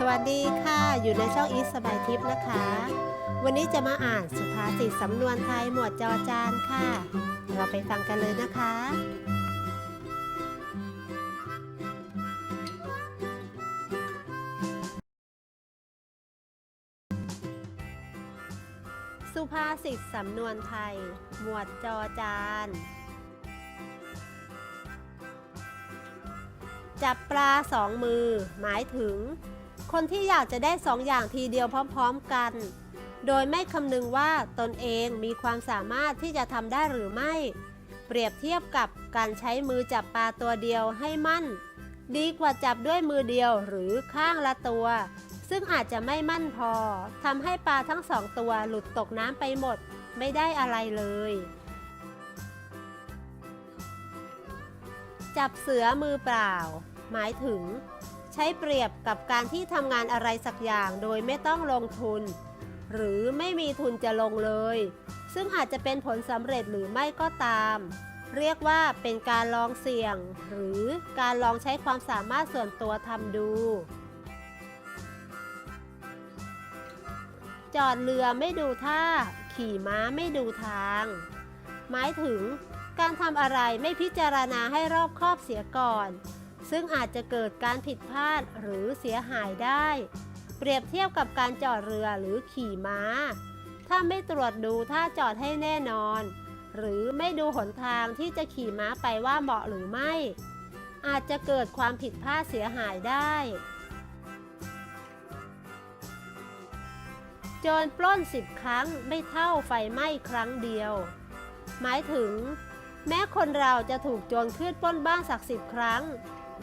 สวัสดีค่ะ อยู่ในช่องอีสบายทิพย์นะคะ วันนี้จะมาอ่านสุภาษิตสำนวนไทยหมวดจอจานค่ะ เราไปฟังกันเลยนะคะ สุภาษิตสำนวนไทย หมวดจอจานจับปลาสองมือ หมายถึง คนที่อยากจะได้สองอย่างทีเดียวพร้อมๆกัน โดยไม่คำนึงว่าตนเองมีความสามารถที่จะทำได้หรือไม่ เปรียบเทียบกับการใช้มือจับปลาตัวเดียวให้มั่น ดีกว่าจับด้วยมือเดียวหรือข้างละตัว ซึ่งอาจจะไม่มั่นพอทำให้ปลาทั้งสองตัวหลุดตกน้ำไปหมด ไม่ได้อะไรเลย จับเสือมือเปล่า หมายถึง ช้เปรียบกับการที่ทำงานอะไรสักอย่างโดยไม่ต้องลงทุน หรือไม่มีทุนจะลงเลย ซึ่งอาจจะเป็นผลสำเร็จหรือไม่ก็ตาม เรียกว่าเป็นการลองเสี่ยง หรือการลองใช้ความสามารถส่วนตัวทำดู จอดเรือไม่ดูท่า ขี่ม้าไม่ดูทาง หมายถึงการทำอะไรไม่พิจารณาให้รอบคอบเสียก่อน ซึ่งอาจจะเกิดการผิดพลาดหรือเสียหายได้ เปรียบเทียบกับการจอดเรือหรือขี่ม้า ถ้าไม่ตรวจดูท่าจอดให้แน่นอน หรือไม่ดูหนทางที่จะขี่ม้าไปว่าเหมาะหรือไม่ อาจจะเกิดความผิดพลาดเสียหายได้ โจรปล้นสิบครั้งไม่เท่าไฟไหม้ครั้งเดียว หมายถึง แม้คนเราจะถูกโจรขึ้นปล้นบ้านสักสิบครั้ง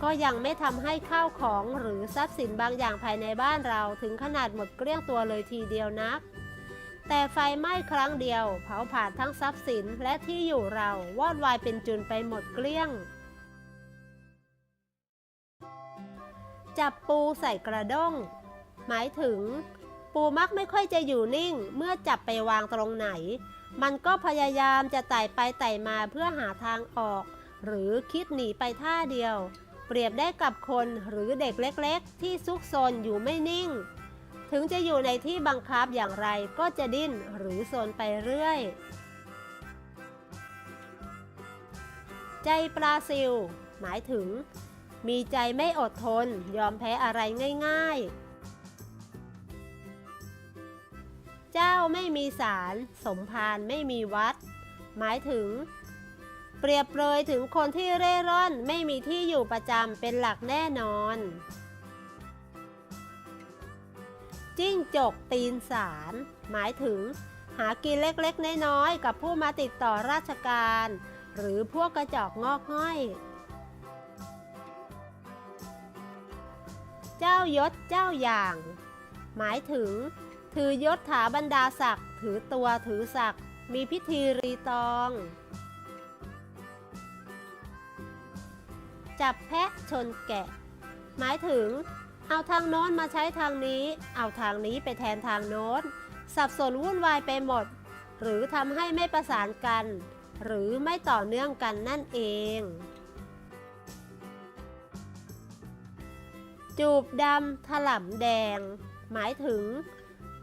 ก็ยังไม่ทำให้ข้าวของหรือทรัพย์สินบางอย่างภายในบ้านเราถึงขนาดหมดเกลี้ยงตัวเลยทีเดียวนัก แต่ไฟไหม้ครั้งเดียว เผาผลาญทั้งทรัพย์สินและที่อยู่เราวอดวายเป็นจุนไปหมดเกลี้ยง จับปูใส่กระด้ง หมายถึง ปูมักไม่ค่อยจะอยู่นิ่ง เมื่อจับไปวางตรงไหน มันก็พยายามจะไต่ไปไต่มาเพื่อหาทางออก หรือคิดหนีไปท่าเดียว เปรียบได้กับคนหรือเด็กเล็กๆ ที่ซุกซนอยู่ไม่นิ่ง ถึงจะอยู่ในที่บังคับอย่างไรก็จะดิ้นหรือโซนไปเรื่อย ใจปลาซิล หมายถึง มีใจไม่อดทนยอมแพ้อะไรง่าย ๆ เจ้าไม่มีศาลสมภารไม่มีวัด หมายถึง เปรียบเปรยถึงคนที่เร่ร่อนไม่มีที่อยู่ประจำเป็นหลักแน่นอน จิ้งจกตีนสาร หมายถึง หากินเล็กๆ น้อยๆ กับผู้มาติดต่อราชการ หรือพวกกระจอกงอกง่อย เจ้ายศเจ้าอย่าง หมายถึง ถือยศถาบรรดาศักดิ์ถือตัวถือศักดิ์มีพิธีรีตอง จับแพะชนแกะ หมายถึง เอาทางโน้นมาใช้ทางนี้ เอาทางนี้ไปแทนทางโน้น สับสนวุ่นวายไปหมด หรือทำให้ไม่ประสานกัน หรือไม่ต่อเนื่องกันนั่นเอง จูบดำถลำแดง หมายถึง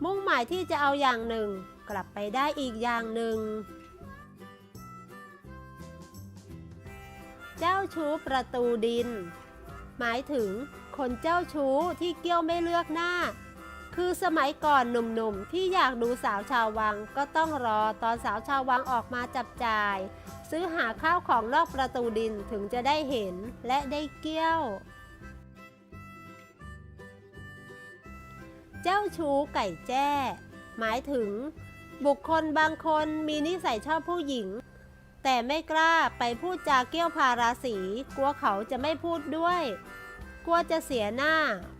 มุ่งหมายที่จะเอาอย่างหนึ่ง กลับไปได้อีกอย่างหนึ่ง เจ้าชู้ประตูดิน หมายถึงคนเจ้าชู้ที่เกี้ยวไม่เลือกหน้า คือสมัยก่อนหนุ่มๆ ที่อยากดูสาวชาววังก็ต้องรอตอนสาวชาววังออกมาจับจ่าย ซื้อหาข้าวของนอกประตูดินถึงจะได้เห็นและได้เกี้ยว เจ้าชู้ไก่แจ้ หมายถึง บุคคลบางคนมีนิสัยชอบผู้หญิง แต่ไม่กล้าไปพูดจาเกี้ยวพาราสีกลัวเขาจะไม่พูดด้วย กลัวจะเสียหน้า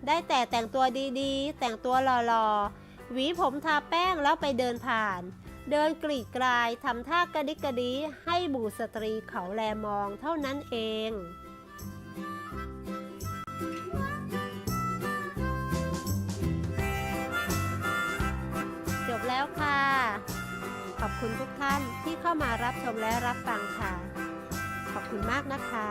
ได้แต่แต่งตัวดีๆ แต่งตัวหล่อๆ หวีผมทาแป้งแล้วไปเดินผ่าน เดินกรีดกรายทำท่ากระดิกกระดีให้บูสตรีเขาแลมองเท่านั้นเองจบแล้วค่ะ คุณทุกท่านที่เข้ามารับชมและรับฟังค่ะ ขอบคุณมากนะคะ